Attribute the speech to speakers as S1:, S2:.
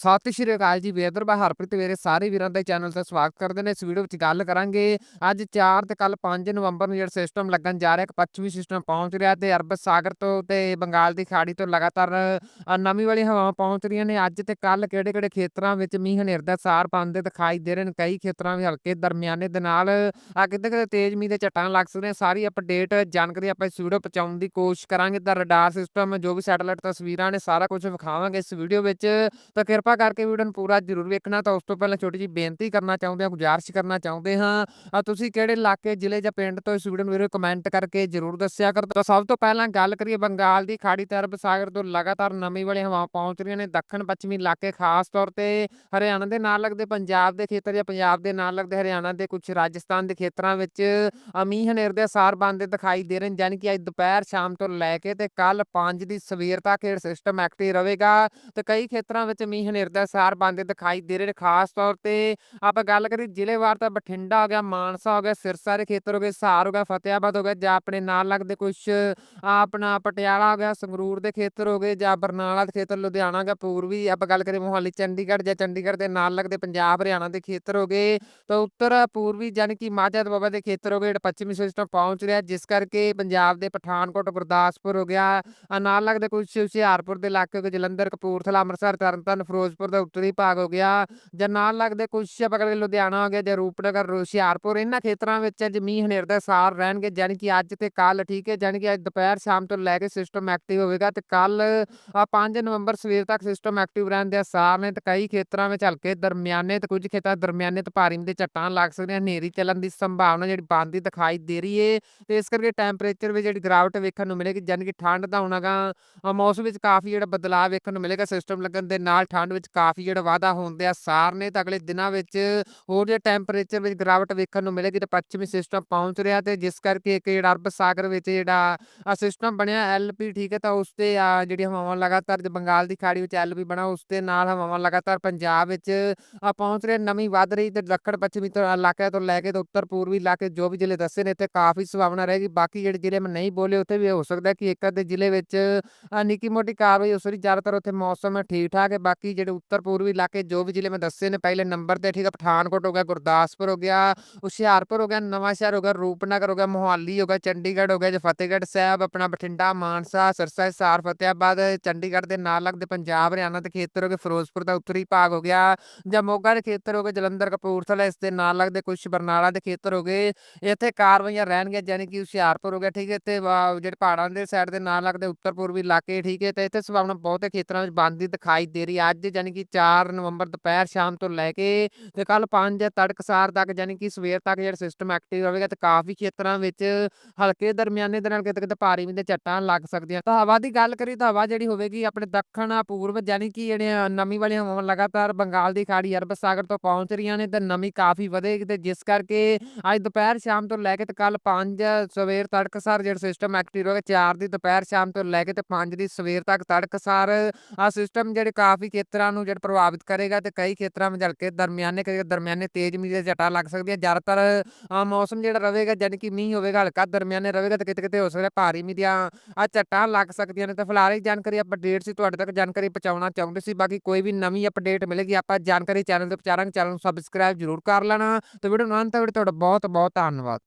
S1: ਸਤਿ ਸ਼੍ਰੀ ਅਕਾਲ ਜੀ ਵੇਦਰ ਹਰਪ੍ਰੀਤ ਮੇਰੇ ਸਾਰੇ ਵੀਰਾਂ ਦੇ ਚੈਨਲ ਤੇ ਸਵਾਗਤ ਕਰਦੇ ਨੇ। ਇਸ ਵੀਡੀਓ ਵਿੱਚ ਗੱਲ ਕਰਾਂਗੇ ਅੱਜ 4 ਤੇ ਕੱਲ 5 ਨਵੰਬਰ ਨੂੰ ਜਿਹੜਾ ਸਿਸਟਮ ਲੱਗਣ ਜਾ ਰਿਹਾ ਇੱਕ ਪੱਛਮੀ ਸਿਸਟਮ ਪਹੁੰਚ ਰਿਹਾ ਤੇ ਅਰਬ ਸਾਗਰ ਤੋਂ ਤੇ ਬੰਗਾਲ ਦੀ ਖਾੜੀ ਤੋਂ ਲਗਾਤਾਰ ਅ, ਨਵੀਂ ਵਾਲੀ ਹਵਾਵਾਂ ਪਹੁੰਚ ਰਹੀਆਂ ਨੇ। ਅੱਜ ਤੇ ਕੱਲ ਕਿਹੜੇ ਕਿਹੜੇ ਖੇਤਰਾਂ ਵਿੱਚ ਮੀਂਹ ਹਨੇਰ ਦਾ ਸਾਰ ਪਾਉਂਦੇ ਦਿਖਾਈ ਦੇ ਰਹੇ ਨੇ। ਕਈ ਖੇਤਰਾਂ ਵਿੱਚ ਹਲਕੇ ਦਰਮਿਆਨੇ ਦੇ ਨਾਲ ਆ ਕਿਤੇ ਕਿਤੇ ਤੇਜ਼ ਮੀਂਹ ਦੇ ਝਟਾਂ ਲੱਗ ਸਕਦੇ ਸਾਰੀ ਅਪਡੇਟ ਜਾਣਕਾਰੀ ਆਪਾਂ ਇਸ ਵੀਡੀਓ ਪਹੁੰਚਾਉਣ ਦੀ ਕੋਸ਼ਿਸ਼ ਕਰਾਂਗੇ। ਤਾਂ ਰਡਾਰ ਸਿਸਟਮ ਜੋ ਵੀ ਸੈਟੇਲਾਈਟ ਤਸਵੀਰਾਂ ਨੇ ਸਾਰਾ ਕੁਝ ਵਿਖਾਵਾਂਗੇ ਇਸ ਵੀਡੀਓ ਵਿੱਚ। ਤਾਂ ਕਿਰਪਾ ਕਰਕੇ ਵੀਡੀਓ ਨੂੰ ਪੂਰਾ ਜ਼ਰੂਰ ਵੇਖਣਾ ਤਾਂ ਉਸ ਤੋਂ ਪਹਿਲਾਂ ਛੋਟੀ ਜਿਹੀ ਬੇਨਤੀ ਕਰਨਾ ਚਾਹੁੰਦੇ ਹਾਂ ਗੁਜ਼ਾਰਿਸ਼ ਕਰਨਾ ਚਾਹੁੰਦੇ ਹਾਂ। ਤੁਸੀਂ ਕਿਹੜੇ ਇਲਾਕੇ ਜ਼ਿਲ੍ਹੇ ਜਾਂ ਪਿੰਡ ਤੋਂ ਇਸ ਵੀਡੀਓ ਨੂੰ ਵੀਰੇ ਕਮੈਂਟ ਕਰਕੇ ਜ਼ਰੂਰ ਦੱਸਿਆ ਕਰੋ। ਤਾਂ ਸਭ ਤੋਂ ਪਹਿਲਾਂ ਗੱਲ ਕਰੀਏ ਬੰਗਾਲ ਦੀ ਖਾੜੀ ਤੇ ਅਰਬ ਸਾਗਰ ਤੋਂ ਲਗਾਤਾਰ ਨਵੀਂ ਵਾਲੀ ਹਵਾਵਾਂ ਪਹੁੰਚ ਰਹੀਆਂ ਨੇ। ਦੱਖਣ ਪੱਛਮੀ ਇਲਾਕੇ ਖਾਸ ਤੌਰ ਤੇ ਹਰਿਆਣਾ ਦੇ ਨਾਲ ਲੱਗਦੇ ਪੰਜਾਬ ਦੇ ਖੇਤਰ ਜਾਂ ਪੰਜਾਬ ਦੇ ਨਾਲ ਲੱਗਦੇ ਹਰਿਆਣਾ ਦੇ ਕੁਝ ਰਾਜਸਥਾਨ ਦੇ ਖੇਤਰਾਂ ਵਿੱਚ ਅ, ਮੀਂਹ ਹਨੇਰ ਦੇ ਅਸਾਰ ਬਣਦੇ ਦਿਖਾਈ ਦੇ ਰਹੇ ਨੇ ਯਾਨੀ ਕਿ ਅੱਜ ਦੁਪਹਿਰ ਸ਼ਾਮ ਤੋਂ ਲੈ ਕੇ ਤੇ ਕੱਲ 5 ਦੀ ਸਵੇਰ ਤੱਕ ਇਹ ਸਿਸਟਮ ਐਕਟਿਵ ਰਹੇਗਾ। ਤੇ ਕਈ ਖੇਤਰਾਂ ਵਿੱਚ ਮੀਂਹ ਹਨੇਰ ਦਾ ਬਣਦੇ ਦਿਖਾਈ ਦੇ ਰਹੇ ਨੇ ਖਾਸ ਤੌਰ ਤੇ। ਆਪਾਂ ਗੱਲ ਕਰੀ ਜ਼ਿਲ੍ਹੇਵਾਰ ਤਾਂ ਬਠਿੰਡਾ ਹੋ ਗਿਆ, ਮਾਨਸਾ ਹੋ ਗਿਆ, ਸਿਰਸਾ ਦੇ ਖੇਤਰ ਹੋ ਗਏ ਸਾਰ ਹੋ ਗਿਆ, ਫਤਿਆਬਾਦ ਹੋ ਗਿਆ ਜਾਂ ਆਪਣੇ ਨਾਲ ਲੱਗਦੇ ਕੁਝ ਆਪਣਾ ਪਟਿਆਲਾ ਹੋ ਗਿਆ, ਸੰਗਰੂਰ ਦੇ ਖੇਤਰ ਹੋ ਗਏ ਜਾਂ ਬਰਨਾਲਾ ਦੇ ਖੇਤਰ, ਲੁਧਿਆਣਾ ਹੋ ਪੂਰਬੀ ਆਪਾਂ ਗੱਲ ਕਰੀਏ ਮੋਹਾਲੀ, ਚੰਡੀਗੜ੍ਹ ਜਾਂ ਚੰਡੀਗੜ੍ਹ ਦੇ ਨਾਲ ਲੱਗਦੇ ਪੰਜਾਬ, ਹਰਿਆਣਾ ਦੇ ਖੇਤਰ ਹੋ ਗਏ। ਤਾਂ ਉੱਤਰ ਪੂਰਬੀ ਯਾਨੀ ਕਿ ਮਾਝਾ ਦੁਆਬਾ ਦੇ ਖੇਤਰ ਹੋ ਗਏ, ਜਿਹੜਾ ਪੱਛਮੀ ਸਿਸਟਮ ਪਹੁੰਚ ਰਿਹਾ, ਜਿਸ ਕਰਕੇ ਪੰਜਾਬ ਦੇ ਪਠਾਨਕੋਟ, ਗੁਰਦਾਸਪੁਰ ਹੋ ਗਿਆ ਨਾਲ ਲੱਗਦੇ ਕੁਝ ਹੁਸ਼ਿਆਰਪੁਰ ਦੇ ਇਲਾਕੇ ਹੋ ਗਏ, ਜਲੰਧਰ, ਕਪੂਰਥਲਾ, ਅੰਮ੍ਰਿਤਸਰ, ਤਰਨਤਾਰਨ ਫਿਰੋਜ਼ਪੁਰ ਦਾ ਉੱਤਰੀ ਭਾਗ ਹੋ ਗਿਆ, ਜਾਂ ਨਾਲ ਲੱਗਦੇ ਕੁਝ ਆਪਾਂ ਕਰੀਏ ਲੁਧਿਆਣਾ ਹੋ ਗਿਆ ਜਾਂ ਰੂਪਨਗਰ ਹੁਸ਼ਿਆਰਪੁਰ, ਇਹਨਾਂ ਖੇਤਰਾਂ ਵਿੱਚ ਅੱਜ ਮੀਂਹ ਹਨੇਰ ਦੇ ਸਾਰ ਰਹਿਣਗੇ ਯਾਨੀ ਕਿ ਅੱਜ ਤੇ ਕੱਲ ਠੀਕ ਹੈ ਯਾਨੀ ਕਿ ਅੱਜ ਦੁਪਹਿਰ ਸ਼ਾਮ ਤੋਂ ਲੈ ਕੇ ਸਿਸਟਮ ਐਕਟਿਵ ਹੋਵੇਗਾ ਤੇ ਕੱਲ 5 ਨਵੰਬਰ ਸਵੇਰ ਤੱਕ ਸਿਸਟਮ ਐਕਟਿਵ ਰਹਿਣ ਦੇ ਆਸਾਰ ਨੇ ਤੇ ਕਈ ਖੇਤਰਾਂ ਵਿੱਚ ਹਲਕੇ ਦਰਮਿਆਨੇ ਤੇ ਕੁਝ ਖੇਤਰਾਂ ਦਰਮਿਆਨੇ ਤੇ ਭਾਰੀ ਦੇ ਝੱਟਾਂ ਲੱਗ ਸਕਦੀਆਂ ਹਨੇਰੀ ਚੱਲਣ ਦੀ ਸੰਭਾਵਨਾ ਜਿਹੜੀ ਬਣਦੀ ਦਿਖਾਈ ਦੇ ਰਹੀ ਏ, ਤੇ ਇਸ ਕਰਕੇ ਟੈਂਪਰੇਚਰ ਵਿੱਚ ਜਿਹੜੀ ਗਿਰਾਵਟ ਵੇਖਣ ਨੂੰ ਮਿਲੇਗੀ ਯਾਨੀ ਕਿ ਠੰਡ ਦਾ ਹੋਣਾਗਾ ਮੌਸਮ ਵਿੱਚ ਕਾਫੀ ਜਿਹੜਾ ਬਦਲਾਅ ਵੇਖਣ ਨੂੰ ਮਿਲੇਗਾ ਸਿਸਟਮ ਲੱਗਣ ਦੇ ਨਾਲ ਠੰਡ ਵਿੱਚ ਕਾਫੀ ਜਿਹੜਾ ਵਾਧਾ ਹੋਣ ਦੇ ਆਸਾਰ ਨੇ ਤਾਂ ਅਗਲੇ ਦਿਨਾਂ ਵਿੱਚ ਹੋਰ ਜੇ ਟੈਂਪਰੇਚਰ ਵਿੱਚ ਗਿਰਾਵਟ ਵੇਖਣ ਨੂੰ ਮਿਲੇਗੀ ਤਾਂ ਪੱਛਮੀ ਸਿਸਟਮ ਪਹੁੰਚ ਰਿਹਾ ਤੇ ਜਿਸ ਕਰਕੇ ਇੱਕ ਜਿਹੜਾ ਅਰਬ ਸਾਗਰ ਵਿੱਚ ਜਿਹੜਾ ਸਿਸਟਮ ਬਣਿਆ ਐਲਪੀ ਠੀਕ ਹੈ ਤਾਂ ਉਸ ਤੇ ਜਿਹੜੀ ਹਵਾਵਾਂ ਲਗਾਤਾਰ ਜੇ ਬੰਗਾਲ ਦੀ ਖਾੜੀ ਵਿੱਚ ਐਲਪੀ ਬਣਾ ਉਸ ਦੇ ਨਾਲ ਹਵਾਵਾਂ ਲਗਾਤਾਰ ਪੰਜਾਬ ਵਿੱਚ ਪਹੁੰਚ ਰਹੇ, ਨਵੀਂ ਵੱਧ ਰਹੀ ਤੇ ਦੱਖਣ ਪੱਛਮੀ ਤੋਂ ਇਲਾਕਿਆਂ ਤੋਂ ਲੈ ਕੇ ਤੇ ਉੱਤਰ ਪੂਰਬੀ ਇਲਾਕੇ ਜੋ ਵੀ ਜ਼ਿਲ੍ਹੇ ਦੱਸੇ ਨੇ ਇੱਥੇ ਕਾਫੀ ਸੰਭਾਵਨਾ ਰਹੇਗੀ, ਬਾਕੀ ਜਿਹੜੇ ਜ਼ਿਲ੍ਹੇ ਮੈਂ ਨਹੀਂ ਬੋਲੇ ਉੱਥੇ ਵੀ ਹੋ ਸਕਦਾ ਕਿ ਇੱਕ ਅੱਧੇ ਜ਼ਿਲ੍ਹੇ ਵਿੱਚ ਨਿੱਕੀ ਮੋਟੀ ਕਾਰਵਾਈ ਉਸ ਦੀ ਜ਼ਿਆਦਾਤਰ ਉੱਥੇ ਮੌਸਮ ਠੀਕ ਠਾਕ ਹੈ, ਬਾਕੀ ਜਿਹੜੇ ਉੱਤਰ ਪੂਰਬੀ ਇਲਾਕੇ ਜੋ ਵੀ ਜ਼ਿਲ੍ਹੇ ਮੈਂ ਦੱਸੇ ਨੇ, ਪਹਿਲੇ ਨੰਬਰ ਤੇ ਠੀਕ ਹੈ ਪਠਾਨਕੋਟ ਹੋ ਗਿਆ, ਗੁਰਦਾਸਪੁਰ ਹੋ ਗਿਆ, ਹੁਸ਼ਿਆਰਪੁਰ ਹੋ ਗਿਆ ਨਵਾਂਸ਼ਹਿਰ ਹੋ ਗਿਆ, ਰੂਪਨਗਰ ਹੋ ਗਿਆ, ਮੋਹਾਲੀ ਹੋ ਗਿਆ, ਚੰਡੀਗੜ੍ਹ ਹੋ ਗਿਆ, ਜੇ ਫਤਿਹਗੜ੍ਹ ਸਾਹਿਬ, ਆਪਣਾ ਬਠਿੰਡਾ, ਮਾਨਸਾ, ਸਿਰਸਾ, ਹਿਸਾਰ ਫਤਿਆਬਾਦ ਚੰਡੀਗੜ੍ਹ ਦੇ ਨਾਲ ਲੱਗਦੇ ਪੰਜਾਬ, ਹਰਿਆਣਾ ਦੇ ਖੇਤਰ ਹੋ ਗਏ, ਫਿਰੋਜ਼ਪੁਰ ਦਾ ਉੱਤਰੀ ਭਾਗ ਹੋ ਗਿਆ ਜਾਂ ਮੋਗਾ ਦੇ ਖੇਤਰ ਹੋ ਗਏ, ਜਲੰਧਰ, ਕਪੂਰਥਲਾ ਇਸ ਦੇ ਨਾਲ ਲੱਗਦੇ ਕੁਝ ਬਰਨਾਲਾ ਦੇ ਖੇਤਰ ਹੋ ਗਏ, ਇੱਥੇ ਕਾਰਵਾਈਆਂ ਰਹਿਣਗੀਆਂ ਯਾਨੀ ਕਿ ਹੁਸ਼ਿਆਰਪੁਰ ਹੋ ਗਿਆ, ਠੀਕ ਹੈ, ਤੇ ਵਾ- ਜਿਹੜੇ ਪਹਾੜਾਂ ਦੇ ਸਾਈਡ ਦੇ ਨਾਲ ਲੱਗਦੇ, ਉੱਤਰ ਪੂਰਬੀ ਇਲਾਕੇ, ਠੀਕ ਹੈ, ਤੇ ਇੱਥੇ ਸੰਭਾਵਨਾ ਬਹੁਤੇ ਖੇਤਰਾਂ ਵਿੱਚ ਬਣਦੀ ਦਿਖਾਈ ਦੇ ਰਹੀ ਹੈ। ਅੱਜ ਯਾਨੀ ਕਿ 4 ਨਵੰਬਰ ਦੁਪਹਿਰ ਸ਼ਾਮ ਤੋਂ ਲੈ ਕੇ ਤੇ ਕੱਲ 5 ਤੜਕਸਾਰ ਤੱਕ ਯਾਨੀ ਕਿ ਸਵੇਰ ਤੱਕ ਜਿਹੜਾ ਸਿਸਟਮ ਐਕਟਿਵ ਰਹੇਗਾ ਤੇ ਕਾਫੀ ਖੇਤਰਾਂ ਵਿੱਚ ਹਲਕੇ ਦਰਮਿਆਨੇ ਦੇ ਨਾਲ ਕਿਤੇ ਕਿਤੇ ਭਾਰੀ ਵੀ ਦੇ ਝੱਟਾਂ ਲੱਗ ਸਕਦੀਆਂ। ਤਾਂ ਹਵਾ ਦੀ ਗੱਲ ਕਰੀ ਤਾਂ ਹਵਾ ਜਿਹੜੀ ਹੋਵੇਗੀ ਆਪਣੇ ਦੱਖਣ ਪੂਰਬ ਯਾਨੀ ਕਿ ਜਿਹੜੀਆਂ ਨਮੀ ਵਾਲੀਆਂ ਹਵਾਵਾਂ ਲਗਾਤਾਰ ਬੰਗਾਲ ਦੀ ਖਾੜੀ ਅਰਬ ਸਾਗਰ ਤੋਂ ਪਹੁੰਚ ਰਹੀਆਂ ਨੇ ਤੇ ਨਮੀ ਕਾਫੀ ਵਧੇਗੀ ਤੇ ਜਿਸ ਕਰਕੇ ਅੱਜ ਦੁਪਹਿਰ ਸ਼ਾਮ ਤੋਂ ਲੈ ਕੇ ਤੇ ਕੱਲ 5 ਸਵੇਰ ਤੜਕਸਾਰ ਜਿਹੜਾ ਸਿਸਟਮ ਐਕਟਿਵ ਰਹੇਗਾ 4 ਦੀ ਦੁਪਹਿਰ ਸ਼ਾਮ ਤੋਂ ਲੈ ਕੇ ਤੇ 5 ਦੀ ਸਵੇਰ ਤੱਕ ਤੜਕਸਾਰ ਆ ਸਿਸਟਮ ਜਿਹੜੇ ਕਾਫੀ ਖੇਤਰਾਂ ਨੂੰ ਜਿਹੜਾ ਪ੍ਰਭਾਵਿਤ ਕਰੇਗਾ ਤੇ ਕਈ ਖੇਤਰਾਂ ਵਿੱਚ ਹਲਕੇ ਦਰਮਿਆਨੇ, ਕਈ ਦਰਮਿਆਨੇ ਤੇਜ਼ ਮੀਂਹ ਦੇ ਝਟਾ ਲੱਗ ਸਕਦੀਆਂ। ਜ਼ਿਆਦਾਤਰ ਮੌਸਮ ਜਿਹੜਾ ਰਹੇਗਾ ਯਾਨੀ ਕਿ ਮੀਂਹ ਹੋਵੇਗਾ, ਹਲਕਾ ਦਰਮਿਆਨੇ ਰਹੇਗਾ ਤੇ ਕਿਤੇ ਕਿਤੇ ਹੋ ਸਕਦਾ ਭਾਰੀ ਮੀਂਹ ਦੀਆਂ ਆ ਝਟਾਂ ਲੱਗ ਸਕਦੀਆਂ ਨੇ। ਤਾਂ ਫਿਲਹਾਲ ਇਹ ਜਾਣਕਾਰੀ ਅਪਡੇਟ ਸੀ, ਤੁਹਾਡੇ ਤੱਕ ਜਾਣਕਾਰੀ ਪਹੁੰਚਾਉਣਾ ਚਾਹੁੰਦੇ ਸੀ। ਬਾਕੀ ਕੋਈ ਵੀ ਨਵੀਂ ਅਪਡੇਟ ਮਿਲੇਗੀ, ਆਪਾਂ ਜਾਣਕਾਰੀ ਚੈਨਲ ਤੇ ਪਹੁੰਚਾਰਾਂਗੇ ਚੈਨਲ ਨੂੰ ਸਬਸਕ੍ਰਾਈਬ ਜ਼ਰੂਰ ਕਰ ਲੈਣਾ। ਤੇ ਵੀਡੀਓ ਨੂੰ ਅੰਤ ਤੱਕ ਤੁਹਾਡਾ ਬਹੁਤ ਬਹੁਤ ਧੰਨਵਾਦ।